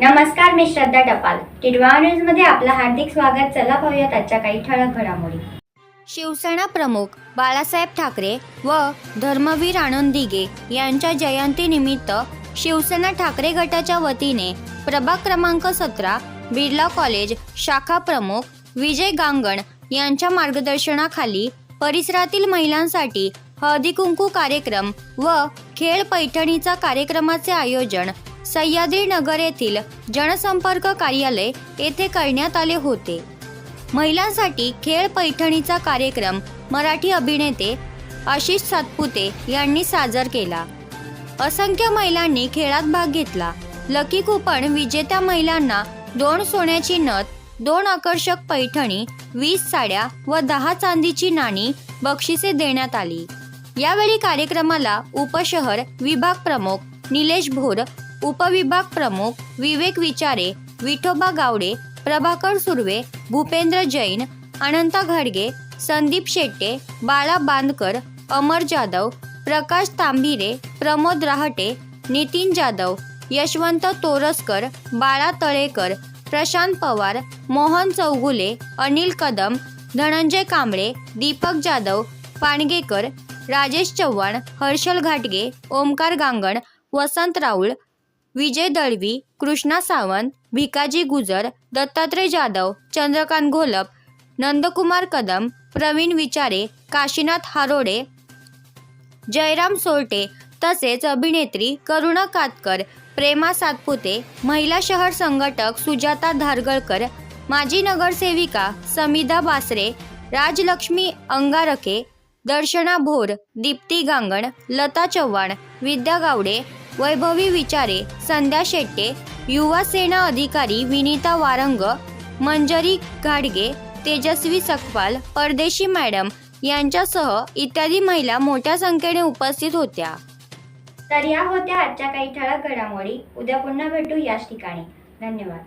नमस्कार मी श्रद्धा टपाल. टिडवा न्यूजमध्ये आपलं हार्दिक स्वागत. चला पाहूयात आजच्या काही ठळक घडामोडी. शिवसेना प्रमुख बाळासाहेब ठाकरे व धर्मवीर आनंद दिघे यांच्या जयंतीनिमित्त शिवसेना ठाकरे गटाच्या वतीने प्रभाग क्रमांक सतरा बिर्ला कॉलेज शाखा प्रमुख विजय गांगण यांच्या मार्गदर्शनाखाली परिसरातील महिलांसाठी हळदी कुंकू कार्यक्रम व खेळ पैठणीचा कार्यक्रमाचे आयोजन सह्याद्री नगर येथील जनसंपर्क कार्यालय येथे करण्यात आले होते. महिलांसाठी खेळ पैठणीचा कार्यक्रम मराठी अभिनेते आशिष सातपुते यांनी सादर केला. असंख्य महिलांनी खेळात भाग घेतला. लकी कुपन विजेत्या महिलांना दोन सोन्याची नथ दोन आकर्षक पैठणी वीस साड्या व दहा चांदीची नाणी बक्षिसे देण्यात आली. यावेळी कार्यक्रमाला उपशहर विभाग प्रमुख निलेश भोर उपविभाग प्रमुख विवेक विचारे विठोबा गावडे प्रभाकर सुर्वे भूपेंद्र जैन अनंत घडगे संदीप शेट्टे बाळा बांदकर अमर जाधव प्रकाश तांबिरे प्रमोद राहटे नितीन जाधव यशवंत तोरसकर बाळा तळेकर प्रशांत पवार मोहन चौगुले अनिल कदम धनंजय कांबळे दीपक जाधव पाणगेकर राजेश चव्हाण हर्षल घाटगे ओमकार गांगण वसंत राऊळ विजय दळवी कृष्णा सावंत भिकाजी गुजर दत्तात्रय जाधव चंद्रकांत घोलप नंदकुमार कदम प्रवीण विचारे काशीनाथ हारोडे जयराम सोरटे तसेच अभिनेत्री करुणा कातकर प्रेमा सातपुते महिला शहर संघटक सुजाता धारगळकर माजी नगरसेविका समिधा बासरे राजलक्ष्मी अंगारके दर्शना भोर दीप्ती गांगण लता चव्हाण विद्या गावडे वैभवी विचारे संध्या शेट्टे युवा सेना अधिकारी विनीता वारंग मंजरी घाडगे तेजस्वी सकपाल परदेशी मॅडम यांच्यासह इत्यादी महिला मोठ्या संख्येने उपस्थित होत्या. तर या होत्या आजच्या काही ठळक घडामोडी. उद्या पुन्हा भेटू याच ठिकाणी. धन्यवाद.